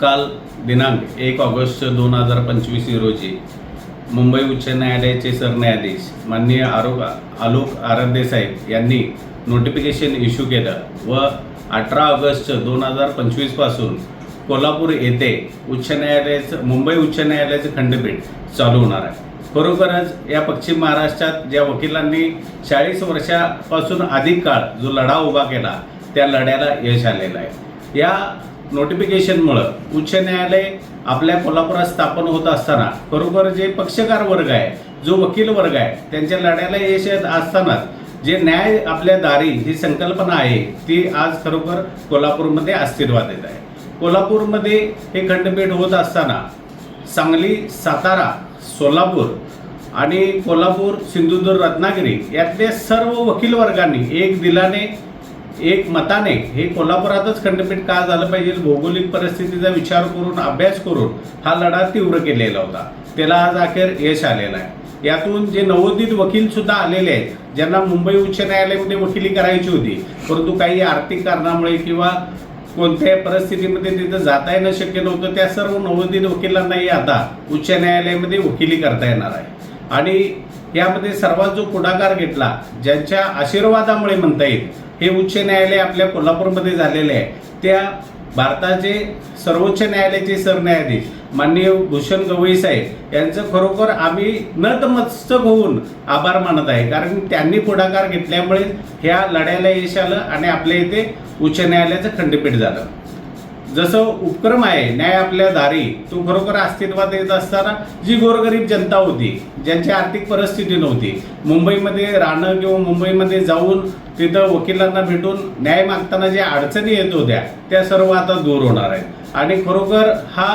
काल दिनांक एक ऑगस्ट दोन हजार पंचवीस रोजी मुंबई उच्च न्यायालयाचे सरन्यायाधीश माननीय आरोग आलोक आराध्यसाहेब यांनी नोटिफिकेशन इश्यू केलं व अठरा ऑगस्ट दोन हजार पंचवीसपासून कोल्हापूर येथे उच्च न्यायालयाचं मुंबई उच्च न्यायालयाचं खंडपीठ चालू होणार आहे. खरोखरच या पश्चिम महाराष्ट्रात ज्या वकिलांनी चाळीस वर्षापासून अधिक काळ जो लढा उभा केला त्या लढ्याला यश आलेलं आहे. या नोटिफिकेशनमुळं उच्च न्यायालय आपल्या कोल्हापुरात स्थापन होत असताना खरोखर जे पक्षकार वर्ग आहे जो वकील वर्ग आहे त्यांच्या लढ्याला यश येत असतानाच जे न्याय आपल्या दारी ही संकल्पना आहे ती आज खरोखर कोल्हापूरमध्ये अस्तित्वात येत आहे. कोल्हापूरमध्ये हे खंडपीठ होत असताना सांगली सातारा सोलापूर आणि कोल्हापूर सिंधुदुर्ग रत्नागिरी यातल्या सर्व वकील वर्गांनी एक दिलाने एक मताने हे कोल्हापुरातच खंडपीठ का झालं पाहिजे? भौगोलिक परिस्थितीचा विचार करून अभ्यास करून हा लढा तीव्र केलेला होता. त्याला आज अखेर यश आलेलं आहे. यातून जे नवोदित वकील सुद्धा आलेले आहेत ज्यांना मुंबई उच्च न्यायालयामध्ये वकिली करायची होती परंतु काही आर्थिक कारणामुळे किंवा कोणत्याही परिस्थितीमध्ये तिथं जाता येणं शक्य नव्हतं त्या सर्व नवोदित वकिलांनाही आता उच्च न्यायालयामध्ये वकिली करता येणार आहे. आणि यामध्ये सर्वात जो पुढाकार घेतला ज्यांच्या आशीर्वादामुळे म्हणता येईल हे उच्च न्यायालय आपल्या कोल्हापूरमध्ये झालेले आहे. त्या भारताचे सर्वोच्च न्यायालयाचे सरन्यायाधीश माननीय भूषण गवई साहेब यांचं खरोखर आम्ही नतमस्तक होऊन आभार मानत आहे. कारण त्यांनी पुढाकार घेतल्यामुळे ह्या लढ्याला यश आलं आणि आपल्या इथे उच्च न्यायालयाचं खंडपीठ झालं. जसं उपक्रम आहे न्याय आपल्या दारी तो खरोखर अस्तित्वात येत असताना जी गोरगरीब जनता होती ज्यांची आर्थिक परिस्थिती नव्हती मुंबईमध्ये राहणं किंवा मुंबईमध्ये जाऊन तिथं वकिलांना भेटून न्याय मागताना ज्या अडचणी येत होत्या त्या सर्व आता दूर होणार आहेत. आणि खरोखर हा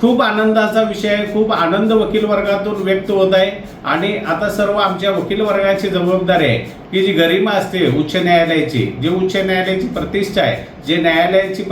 खूप आनंदाचा विषय आहे खूप आनंद वकील वर्गातून व्यक्त होत आहे. आणि आता सर्व आमच्या वकील वर्गाची जबाबदारी आहे की जी गरिमा असते उच्च न्यायालयाची जे उच्च न्यायालयाची प्रतिष्ठा आहे जे न्यायालयाची